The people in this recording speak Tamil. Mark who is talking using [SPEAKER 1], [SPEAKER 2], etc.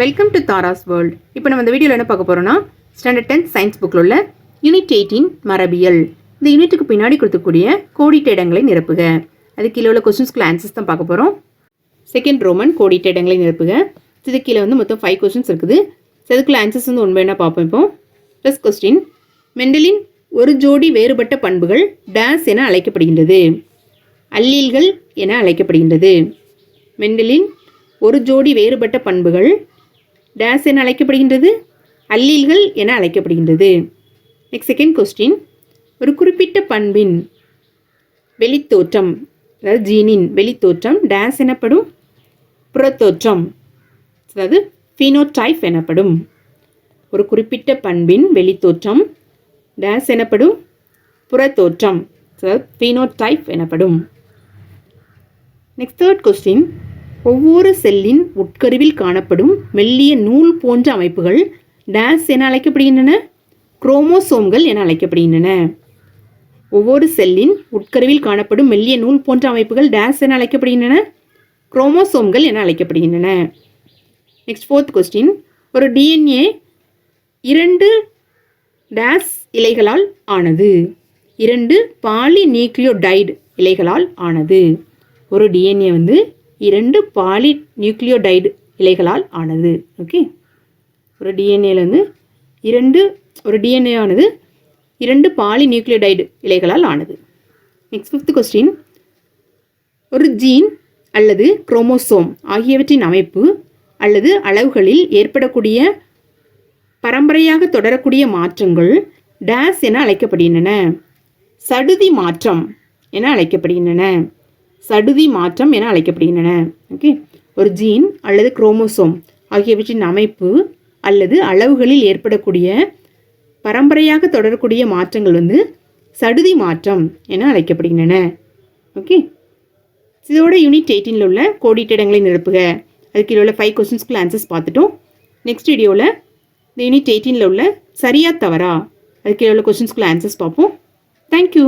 [SPEAKER 1] வெல்கம் டு தாராஸ் வேர்ல்ட் இப்போ நம்ம இந்த வீடியோவில் என்ன பார்க்க போகிறோம்னா ஸ்டாண்டர்ட் டென்த் சயின்ஸ் புக்கில் உள்ள யூனிட் எயிட்டீன் மரபியல். இந்த யூனிட்டுக்கு பின்னாடி கொடுத்துக்கூடிய கோடிட்ட இடங்களை நிரப்புக. அது கீழே உள்ள கொஸ்டின்ஸ்க்கு ஆன்சர்ஸ் தான் பார்க்க போகிறோம் செகண்ட் ரோமன் கோடிட்ட இடங்களை நிரப்புக இது கீழே வந்து மொத்தம் ஃபைவ் கொஸ்டின்ஸ் இருக்குது. அதுக்குள்ள ஆன்சர்ஸ் வந்து ஒன்பது என்ன பார்ப்போம் இப்போ? ஃபர்ஸ்ட் கொஸ்டின் மெண்டலின் ஒரு ஜோடி வேறுபட்ட பண்புகள் டேஸ் என அழைக்கப்படுகின்றது. அல்லீல்கள் என அழைக்கப்படுகின்றது. மெண்டலின் ஒரு ஜோடி வேறுபட்ட பண்புகள் டேஸ் என அழைக்கப்படுகின்றது? அல்லீல்கள் என அழைக்கப்படுகின்றது. நெக்ஸ்ட் செகண்ட் கொஸ்டின் ஒரு குறிப்பிட்ட பண்பின் வெளித்தோற்றம் அதாவது ஜீனின் வெளித்தோற்றம் டேஸ் எனப்படும் புறத்தோற்றம் அதாவது ஃபினோடைப் எனப்படும். ஒரு குறிப்பிட்ட பண்பின் வெளித்தோற்றம் டேஸ் எனப்படும் புறத்தோற்றம் அதாவது ஃபினோடைப் எனப்படும். நெக்ஸ்ட் தேர்ட் கொஸ்டின் ஒவ்வொரு செல்லின் உட்கருவில் காணப்படும் மெல்லிய நூல் போன்ற அமைப்புகள் டேஸ் என அழைக்கப்படுகின்றன குரோமோசோம்கள் என அழைக்கப்படுகின்றன. ஒவ்வொரு செல்லின் உட்கருவில் காணப்படும் மெல்லிய நூல் போன்ற அமைப்புகள் டேஸ் என அழைக்கப்படுகின்றன குரோமோசோம்கள் என அழைக்கப்படுகின்றன. நெக்ஸ்ட் ஃபோர்த் கொஸ்டின் ஒரு டிஎன்ஏ இரண்டு டேஸ் இலைகளால் ஆனது. இரண்டு பாலி நியூக்ளியோடைடு இலைகளால் ஆனது. ஒரு டிஎன்ஏ வந்து இரண்டு பாலி நியூக்ளியோடைடு இலைகளால் ஆனது. ஓகே ஒரு டிஎன்ஏல வந்து இரண்டு ஒரு டிஎன்ஏ ஆனது இரண்டு பாலி நியூக்ளியோடைடு இலைகளால் ஆனது. நெக்ஸ்ட் ஃபிஃப்த் கொஸ்டின் ஒரு ஜீன் அல்லது குரோமோசோம் ஆகியவற்றின் அமைப்பு அல்லது அளவுகளில் ஏற்படக்கூடிய பரம்பரையாக தொடரக்கூடிய மாற்றங்கள் டேஸ் என அழைக்கப்படுகின்றன. சடுதி மாற்றம் என அழைக்கப்படுகின்றன. சடுதி மாற்றம் என அழைக்கப்படுகின்றன. ஓகே ஒரு ஜீன் அல்லது குரோமோசோம் ஆகியவற்றின் அமைப்பு அல்லது அளவுகளில் ஏற்படக்கூடிய பரம்பரையாக தொடரக்கூடிய மாற்றங்கள் வந்து சடுதி மாற்றம் என அழைக்கப்படுகின்றன. ஓகே இதோட யூனிட் எயிட்டீனில் உள்ள கோடிட்டிடங்களை நிரப்புக. அதுக்கு உள்ள ஃபைவ் கொஸ்டின்ஸ்க்குள்ள ஆன்சர்ஸ் பார்த்துட்டோம். நெக்ஸ்ட் வீடியோவில் இந்த யூனிட் எயிட்டீனில் உள்ள சரியா தவறா? அதுக்கு உள்ள கொஸ்டின்ஸ்க்குள்ள ஆன்சர்ஸ் பார்ப்போம். தேங்க்யூ